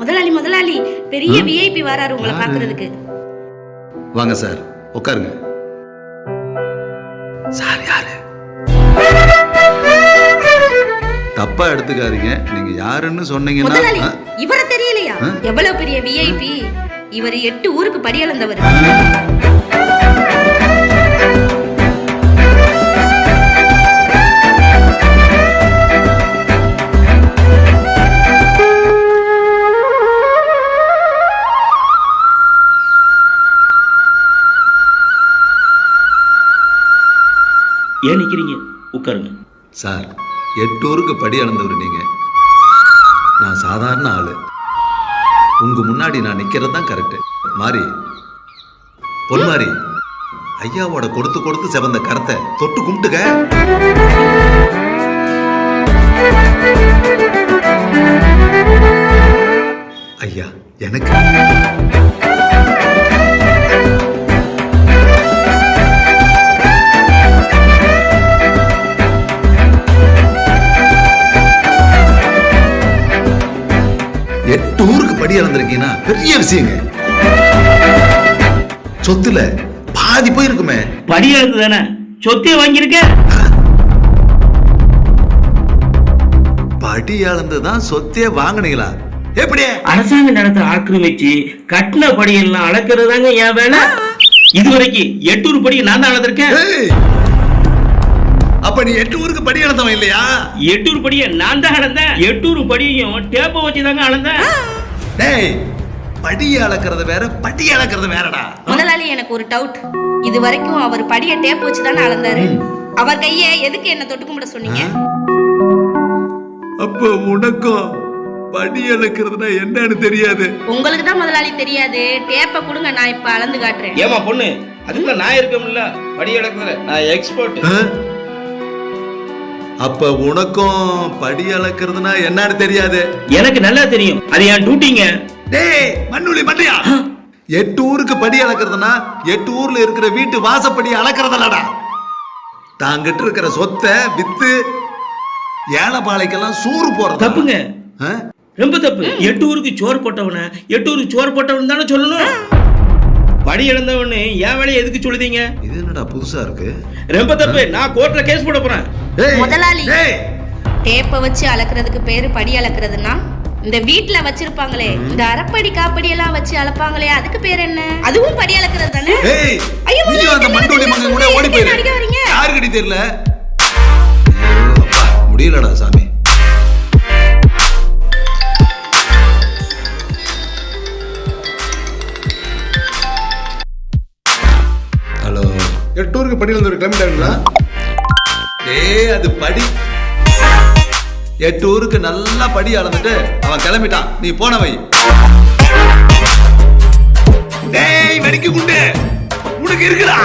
முதலாளி முதலாளி. பெரிய விஐபி வராரு உங்களை? பாக்குறதுக்கு வாங்க சார் உட்காருங்க. சார் யாரு? தப்பா எடுத்துக்காதீங்க. நீங்க யாருன்னு சொன்னீங்கன்னா முதலாளி? இவரை தெரியலையா? எவ்வளவு பெரிய விஐபி இவர் எட்டு ஊருக்கு படியளந்தவர். ஏன் நிற்கிறீங்க உட்காருங்க. சார் எட்டூருக்கு படி அளந்தவர் நீங்கள் நான் சாதாரண ஆள். உங்கள் முன்னாடி நான் நிற்கிறது தான் கரெக்டு மாறி பொன்மாரி ஐயாவோட கொடுத்து கொடுத்து செவந்த கரத்தை தொட்டு கும்பிட்டுக்க. ஐயா எனக்கு ஊருக்கு படி அளந்திருக்கீங்கன்னா பெரிய விஷயங்க. சொத்துல பாதி போயிருக்குமே. படி எழுந்து தானே சொத்தே வாங்கியிருக்க? படி அளந்து தான் சொத்தே வாங்குனீங்களா? எப்படி? அரசாங்க நிலத்தை ஆக்கிரமிச்சு கட்டின படியெல்லாம் அளக்கிறது தாங்க என் வேலை. இதுவரைக்கும் எட்டூர் படி நான் தான் அளந்திருக்கேன்! அப்ப நீ எட்டு ஊருக்கு படி அளந்தவன் இல்லையா? எட்டூர் படியை நான் தான் அளந்தேன் எட்டூர் படியையும் டேப்பை வச்சு தாங்க அளந்தேன். டேய் படி அளக்கிறது வேற படி அளக்கிறது வேறடா. முதலாளி எனக்கு ஒரு டவுட் இது வரைக்கும் அவர் படிய டேப் வச்சு தானே அளந்தாரு. அவர் கைய எதுக்கு என்ன தொட்டு கும்பிட சொன்னீங்க? அப்ப உனக்கும் படி அளக்கிறதுனா என்னன்னு தெரியாது. உங்களுக்கு தான் முதலாளி தெரியாது. டேப்பை கொடுங்க நான் இப்ப அளந்து காட்டுறேன். ஏமா பொண்ணு அதுக்குள்ள நான் இருக்கமில்ல படி அளக்குறதுல நான் எக்ஸ்பர்ட்? அப்ப உனக்கும் படி அளக்கிறதுனா என்னன்னு தெரியாது. எனக்கு நல்லா தெரியும். அது என் டியூட்டிங்க டேய் மண்ணுளி மண்டையா? எட்டு ஊருக்கு படி அளக்கிறதுனா எட்டு ஊர்ல இருக்கிற வீட்டு வாசப்படி அளக்கிறதல்லடா. தாங்கிட்டு இருக்கிற சொத்தை வித்து ஏழைப்பாளைக்கெல்லாம் சூறு போறது தப்புங்க? ரொம்ப தப்பு. எட்டு ஊருக்கு சோறு போட்டவன எட்டு ஊருக்கு சோறு போட்டவன் தானே சொல்லணும். படி இழந்தவனு என் வேலையை எதுக்கு சொல்லுதீங்க? இது என்னடா புதுசா இருக்கு? ரொம்ப தப்பு. நான் கோர்ட்ல கேஸ் போட போறேன். முதலாளி. டேப்பை வச்சு அளக்கிறதுக்கு பேரு படி அளக்கிறதுனா இந்த வீட்ல வச்சிருப்பாங்களே இந்த அரைப்படி காப்படி எல்லாம் வச்சு அளப்பாங்களே அதுக்கு பேர் என்ன? அதுவும் படி அளக்கிறது தானே? ஐயோ, முதலாளி, அந்த என்ன மகன் கூட? ஓடி போயிரு. அடிக்க வரீங்க? யாருக்கடி தெரியல? ஐயோ, அப்பா, முடியலடா சாமி. ஹலோ. எட்டூருக்கு படி வந்து கிளம்பிட்டாங்களா ஏ அது படி. எட்டு ஊருக்கு நல்லா படி அளந்துட்டு அவன் கிளம்பிட்டான். நீ போன வை. டேய் வெடிக்க குண்டு. உனக்கு இருக்குடா.